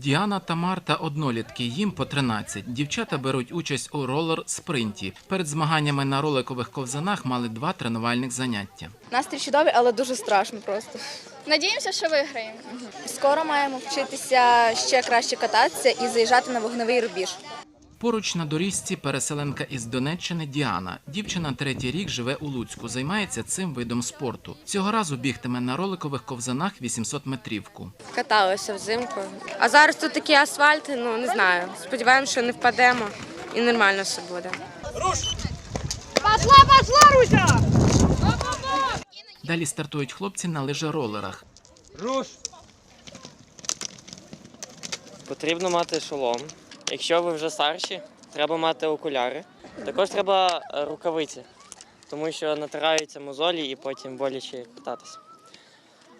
Діана та Марта однолітки, їм по 13. Дівчата беруть участь у ролер-спринті. Перед змаганнями на роликових ковзанах мали два тренувальних заняття. Настрій чудовий, але дуже страшно просто. Надіємося, що виграємо. Скоро маємо вчитися ще краще кататися і заїжджати на вогневий рубіж. Поруч на доріжці переселенка із Донеччини Діана. Дівчина третій рік живе у Луцьку, займається цим видом спорту. Цього разу бігтиме на роликових ковзанах 800 метрівку. Каталися взимку. А зараз тут такий асфальт, ну не знаю. Сподіваємося, що не впадемо і нормально все буде. Далі стартують хлопці на лижеролерах. Потрібно мати шолом. Якщо ви вже старші, треба мати окуляри. Також треба е, рукавиці, тому що натираються мозолі і потім боляче кататися.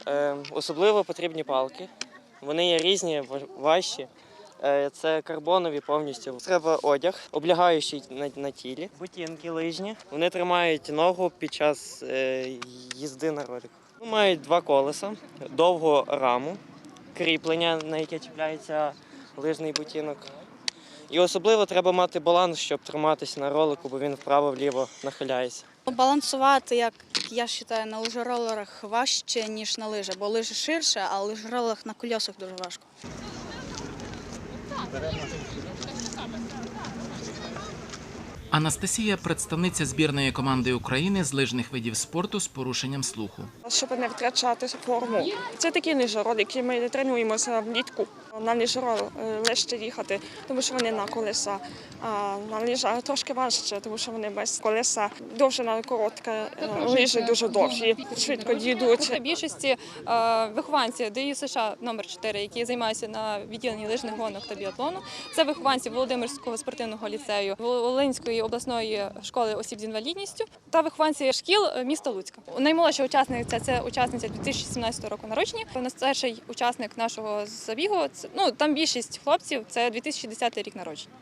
Е, особливо потрібні палки. Вони є різні, важчі. Е, Це карбонові повністю. Треба одяг, облягаючий на, на тілі, ботинки лижні. Вони тримають ногу під час е, їзди на ролику. Мають два колеса, довгу раму, кріплення, на яке чіпляється лижний ботинок. І особливо треба мати баланс, щоб триматися на ролику, бо він вправо-вліво нахиляється. Балансувати, як я вважаю, на лижеролерах важче, ніж на лижах, бо лижа ширше, а лижеролерах на кольосах дуже важко. Анастасія представниця збірної команди України з лижних видів спорту з порушенням слуху. щоб не втрачати форму. Це такі лижеролі, які ми тренуємося влітку. На лижерол е, легше їхати, тому що вони на колеса. А на лижах трошки важче, тому що вони без колеса. Довжина коротка, е, лижі дуже довші, швидко дійдуть. Більшості е, вихованці ДЮ США номер 4 які займаються на відділенні лижних гонок та біатлону. Це вихованці Володимирського спортивного ліцею, Волинської обласної школи осіб з інвалідністю та вихованці шкіл е, міста Луцька. Наймолодша учасниця це учасниця 2017 року народження. Найстарший учасник нашого забігу це ну там більшість хлопців. Це 2010 рік народження.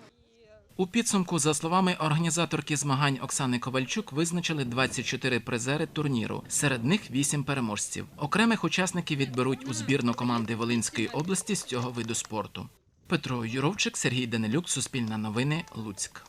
У підсумку, за словами організаторки змагань Оксани Ковальчук, визначили 24 призери турніру. Серед них 8 переможців. Окремих учасників відберуть у збірну команди Волинської області з цього виду спорту. Петро Юровчик, Сергій Данилюк, Суспільне новини, Луцьк.